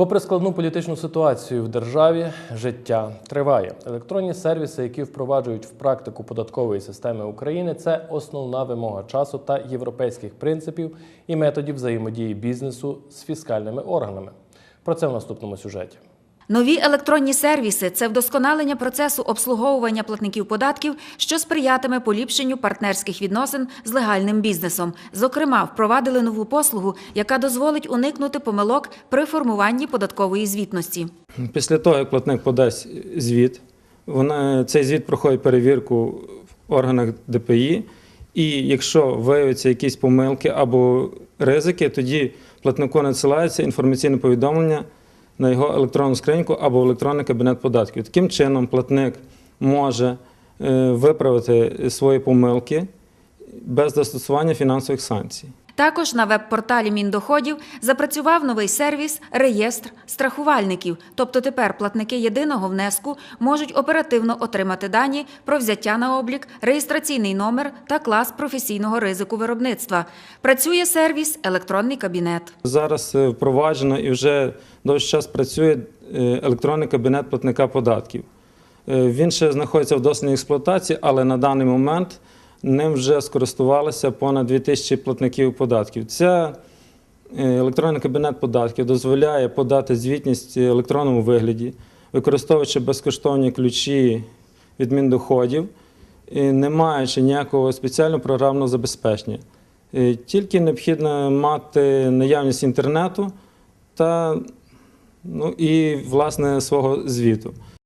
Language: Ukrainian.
Попри складну політичну ситуацію в державі, життя триває. Електронні сервіси, які впроваджують в практику податкової системи України, це основна вимога часу та європейських принципів і методів взаємодії бізнесу з фіскальними органами. Про це в наступному сюжеті. Нові електронні сервіси це вдосконалення процесу обслуговування платників податків, що сприятиме поліпшенню партнерських відносин з легальним бізнесом. Зокрема, впровадили нову послугу, яка дозволить уникнути помилок при формуванні податкової звітності. Після того, як платник подасть звіт, вона, цей звіт проходить перевірку в органах ДПІ, і якщо виявляться якісь помилки або ризики, тоді платнику надсилається інформаційне повідомлення на його електронну скриньку або в електронний кабінет податків. Таким чином, платник може е, виправити свої помилки без застосування фінансових санкцій. Також на веб-порталі Міндоходів запрацював новий сервіс реєстр страхувальників. Тобто тепер платники єдиного внеску можуть оперативно отримати дані про взяття на облік, реєстраційний номер та клас професійного ризику виробництва. Працює сервіс електронний кабінет. Зараз е, впроваджено і вже довгий час працює е, електронний кабінет платника податків. Е, Він ще знаходиться в дослідній експлуатації, але на даний момент ним вже скористувалися понад 2000 платників податків. Ця е, електронний кабінет податків дозволяє подати звітність в електронному вигляді, використовуючи безкоштовні ключі від Міндоходів, не маючи ніякого спеціального програмного забезпечення. Е, Тільки необхідно мати наявність інтернету та ну, і власне свого звіту.